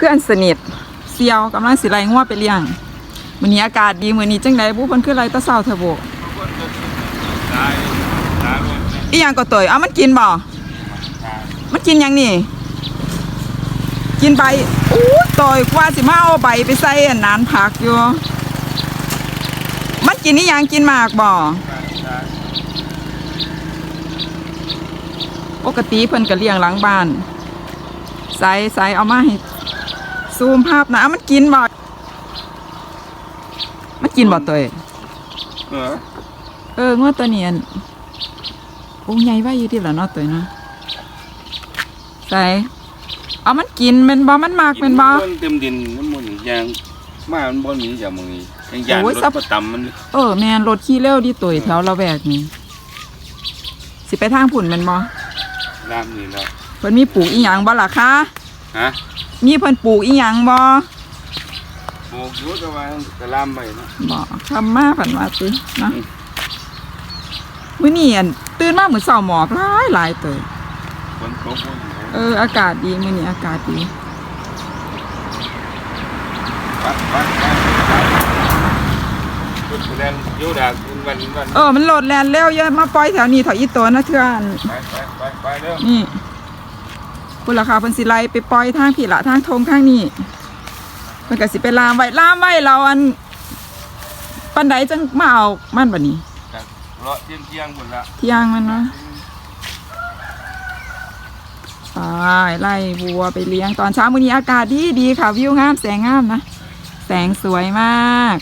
เพื่อนสนิทเซียวกำลังสิไล่งัวไปเลี้ยงมื้อนี้อากาศดีมื้อนี้จังไดบุเพิ่นคือไล่แตะเช้าเถอะบ่ตายตายรถอีหยังก็ต่อยเอามันกินบ่มันกินหยังนี่ กินใบอู้ต่อยกว่าสิมาเอาใบไปใส่อันนานผักอยู่มันกินนี่ยังกินมากบ่ปกติเพิ่นก็เลี้ยงหลังบ้านใส่ใส่เอามาให้ ซูมภาพนะอะมันกินบ่มันกินบ่ตัวเองเออเอองวดตัวเนียนโอ้ใหญ่ไว้อยู่ที่ละเนาะตัวเนาะใส่เอามันกินแมันบ่มันมากแมันบ่มันเต็มดินมันมันยางมามันบ่มีอย่างมึงนี่ยังยางโอ้รยถซับก็ต่ำมัน เออแม่นรถขี่เร็วดีตัวแถวละแวกนี่สิไปทางผุ่นแมันบ่น้ำนี่แล้วเพิ่นมีปลูกอีหยังบ่ล่ะคะฮะ มีเพิ่นปลูกอีหยังบ่ปลูกอยู่แต่ว่ากระลามไปนะบ่ทำมาเพิ่นว่าสิเนาะมื้อนี้อันตื่นมามื้อเช้าหมอกหลายหลายเตยฝนตกบ่อยู่เอออากาศดีมื้อนี้อากาศดีไปไปไปรถแรงโยดาคุณวันวันเออมันโหลดแลนเร็วอย่ามาปล่อยแถวนี้เถอะอีตัวนะเทื่อนไปไปไปไปเร็วนี่ คุณราคาเพิ่นสิไล่ไปปล่อยทางผิดละทางทงทางนี้เพิ่นก็สิไปลามไว้ลามไว้เราอันปันใดจังมาเอามันบัดนี้จากเลาะเที่ยงเที่ยงหมดละเที่ยงมันเนาะไปไล่บัวไปเลี้ยงตอนเช้ามื้อนี้อากาศดีดีค่ะวิวงามแสงงามนะ แสงสวยมาก